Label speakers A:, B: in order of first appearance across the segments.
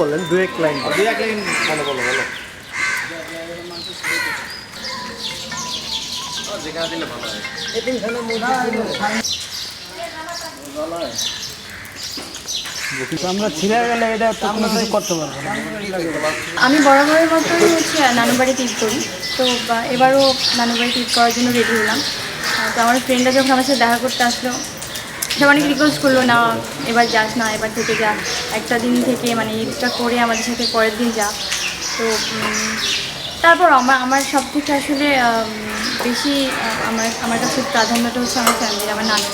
A: বলেন দু এক লাইন
B: দুই এক লাইন বলো বলো। বলো যেখানে দিলে ভালো হয়।
A: আমরা ছিঁড়ে গেলে এটা কোনো কিছু করতে পারব না।
C: আমি বরাবরের মতোই হচ্ছে নানু বাড়িতে ঈদ করি। তো এবারও নানু বাড়িতে ঈদ করার জন্য রেডি হলাম। তো আমার ফ্রেন্ডরা যখন আমার সাথে দেখা করতে আসলো সে অনেক রিকোয়েস্ট করল না এবার যাস না এবার থেকে যা একটা দিন থেকে মানে ঈদটা করে আমাদের সাথে পরের দিন যা। তো তারপর আমার আমার সব থেকে আসলে বেশি, আমার আমার কাছে প্রাধান্যটা হচ্ছে আমার ফ্যামিলি আমার নানু।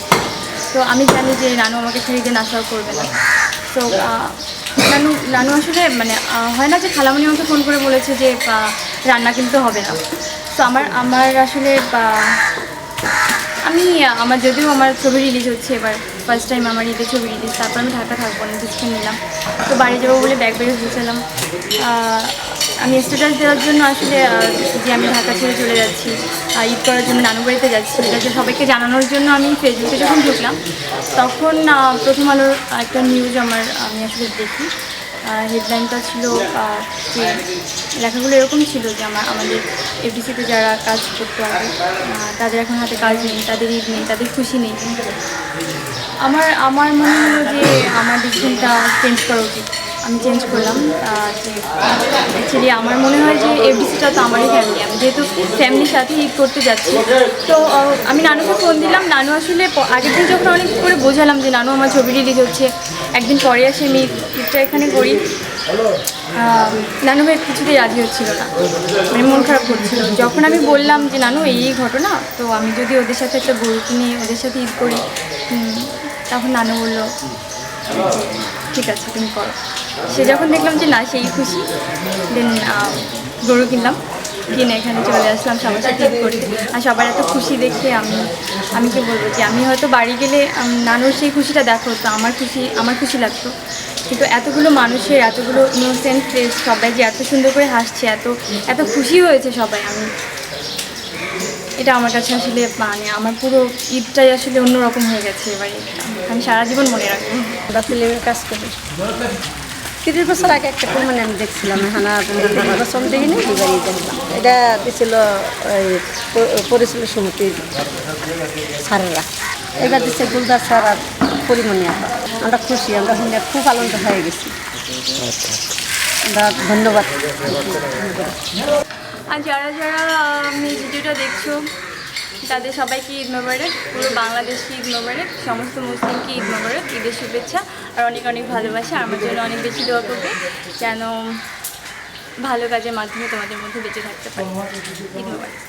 C: তো আমি জানি যে নানু আমাকে ছেড়ে দিয়ে নাশাও করবে না। তো নানু নানু আসলে মানে হয় না যে খালামণি আমাকে ফোন করে বলেছে যে রান্না কিন্তু হবে না। তো আমার আমার আসলে আমার যদিও আমার ছবি রিলিজ হচ্ছে এবার ফার্স্ট টাইম আমার ঈদের ছবি রিলিজ তারপর আমি ঢাকা থাকব না ডিসিশন নিলাম। তো বাড়ি যাব বলে ব্যাগ ব্যাগে বুঝেছিলাম আমি স্ট্যাটাস দেওয়ার জন্য আসলে যে আমি ঢাকা ছেড়ে চলে যাচ্ছি ঈদ করার জন্য নানু বাড়িতে যাচ্ছি, এটা যে সবাইকে জানানোর জন্য আমি ফেসবুকে যখন ঢুকলাম, তখন প্রথম আলোর একটা নিউজ আমার, আমি আসলে দেখি। হেডলাইনটা ছিল যে লেখাগুলো এরকম ছিল যে আমার, আমাদের এফডিসিতে যারা কাজ করতো আগে তাদের এখন হাতে কাজ নেই, তাদের ঈদ নেই, তাদের খুশি নেই। আমার আমার মনে হলো যে আমার ডিসিশনটা চেঞ্জ করা উচিত। আমি চেঞ্জ করলাম অ্যাকচুয়ালি আমার মনে হয় যে এফডিসিটা তো আমারই ফ্যামিলি আমি যেহেতু ফ্যামিলির সাথে ঈদ করতে যাচ্ছি, তো আমি নানুকে ফোন দিলাম। নানু আসলে আগের দিন যখন অনেক করে বোঝালাম যে নানু আমার ছবি রিলিজ হচ্ছে, একদিন পরে আসে আমি ঈদটা এখানে করি। নানু ভাই কিছুতেই রাজি হচ্ছিল না। মানে মন খারাপ করছিল। যখন আমি বললাম যে, নানু, এই এই ঘটনা। তো আমি যদি ওদের সাথে একটা গরু কিনে ওদের সাথে ঈদ করি তখন নানু বলল, ঠিক আছে, তুমি করো। সে যখন দেখলাম যে, না, সেই খুশি। দেন গরু কিনলাম। কিনে এখানে চলে আসলাম, সবার সাথে ঈদ করতে আর সবার এত খুশি দেখে আমি আমি কি বলব যে, আমি হয়তো বাড়ি গেলে নানুর সেই খুশিটা দেখো, তো আমার খুশি আমার খুশি লাগতো। কিন্তু এতগুলো মানুষের, এতগুলো ইনোসেন্ট ফেস সবাই যে এত সুন্দর করে হাসছে, এত এত খুশি হয়েছে সবাই। আমি, এটা আমার কাছে আসলে মানে আমার পুরো ঈদটাই আসলে অন্যরকম হয়ে গেছে এবারে আমি সারা জীবন মনে রাখব
D: আমরা ফিল্মের কাজ করি। তিরিশ বছর আগে একটা কোম্পানি আমি দেখছিলাম, হানা প্রথম দেখিনি দেখলাম এটা দিছিল ওই পরিচালক সমিতির স্যারেরা। এবার দিচ্ছে গুলদার স্যার আর পরিমণি আমরা খুশি, আমরা শুনে খুব আনন্দ হয়ে গেছি। আমরা ধন্যবাদ।
C: আর যারা যারা ভিডিওটা দেখছ, তাদের সবাইকে ঈদ মোবারক, পুরো বাংলাদেশকে ঈদ মোবারক, সমস্ত মুসলিমকে ঈদ মোবারক, ঈদের শুভেচ্ছা আর অনেক অনেক ভালোবাসা। আমার জন্য অনেক বেশি দোয়া করবে যেন ভালো কাজের মাধ্যমে তোমাদের মধ্যে বেঁচে থাকতে পারি। ঈদ মোবারক।